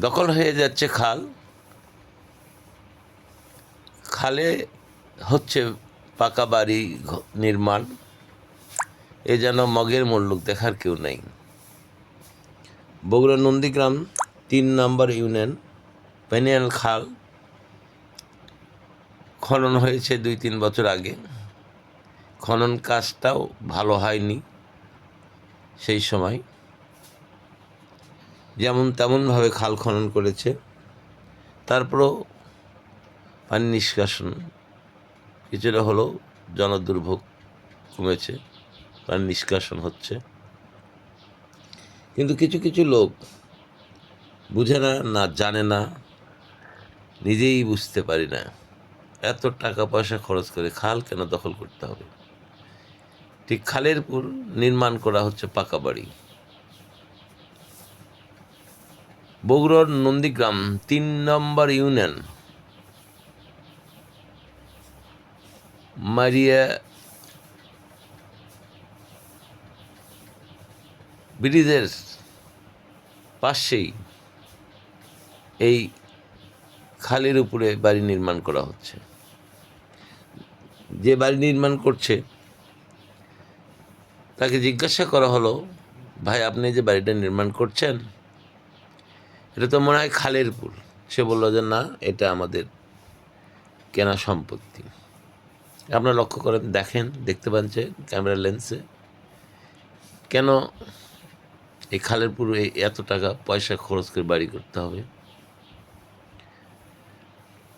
দখল হয়ে যাচ্ছে খাল। খালে হচ্ছে পাকা বাড়ি নির্মাণ। এ যেন মগের মুল্লুক দেখার কেউ নেই। বগুড়া নন্দীগ্রাম তিন নম্বর ইউনিয়ন, পেনিয়াল খাল। খনন হয়েছে দুই তিন বছর আগে। খনন কাজটাও ভালো হয়নি সেই সময়। যেমন তেমনভাবে খাল খনন করেছে। তারপরও পানি নিষ্কাশন কিছুটা হলেও জনদুর্ভোগ কমেছে, পানি নিষ্কাশন হচ্ছে। কিন্তু কিছু কিছু লোক বুঝে না না জানে না নিজেই বুঝতে পারি না। এত টাকা পয়সা খরচ করে খাল কেন দখল করতে হবে? ঠিক খালের উপর নির্মাণ করা হচ্ছে পাকা বাড়ি। বগুড়ার নন্দীগ্রাম, তিন নম্বর ইউনিয়ন। মারিয়া ব্রিজের পাশেই এই খালের উপরে বাড়ি নির্মাণ করা হচ্ছে। যে বাড়ি নির্মাণ করছে, তাকে জিজ্ঞাসা করা হলো, ভাই, আপনি যে বাড়িটা নির্মাণ করছেন এটা তো মনে হয় খালের পুল। সে বলল যে, না, এটা আমাদের কেনা সম্পত্তি। আপনারা লক্ষ্য করেন, দেখেন, দেখতে পাচ্ছেন ক্যামেরা লেন্সে কেন এই খালের পুরো এত টাকা পয়সা খরচ করে বাড়ি করতে হবে।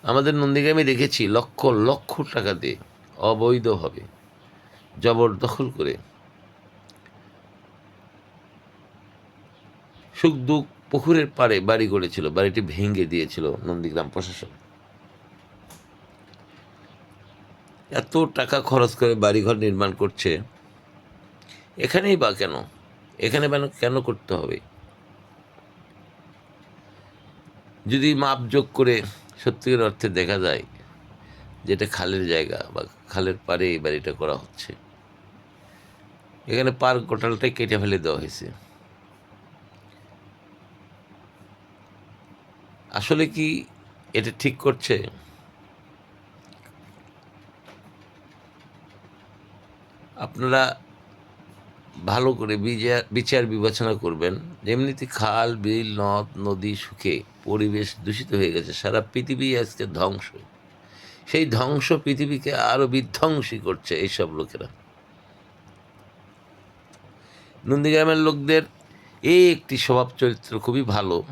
আমাদের নন্দীগ্রামে দেখেছি, লক্ষ লক্ষ টাকা দিয়ে অবৈধভাবে জবরদখল করে সুখ দুঃখ পুকুরের পাড়ে বাড়ি গড়েছিল, বাড়িটি ভেঙে দিয়েছিল নন্দীগ্রাম প্রশাসন। এত টাকা খরচ করে বাড়িঘর নির্মাণ করছে, এখানেই বা কেন? এখানে কেন করতে হবে? যদি মাপযোগ করে সত্যিকার অর্থে দেখা যায় যে এটা খালের জায়গা বা খালের পাড়ে এই বাড়িটা করা হচ্ছে, এখানে পার গোটালটাই কেটে ফেলে দেওয়া হয়েছে। আসলে কি এটা ঠিক করছে? আপনারা ভালো করে বিচার বিবেচনা করবেন। যেমনিতে খাল, বিল, নদ, নদী, সুখে পরিবেশ দূষিত হয়ে গেছে, সারা পৃথিবী আজকে ধ্বংস। সেই ধ্বংস পৃথিবীকে আরও বিধ্বংসী করছে এইসব লোকেরা। নন্দীগ্রামের লোকদের এই একটি স্বভাব চরিত্র খুবই ভালো।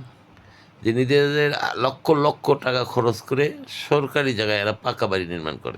যে নিজেদের লক্ষ লক্ষ টাকা খরচ করে সরকারি জায়গায় এরা পাকা বাড়ি নির্মাণ করে।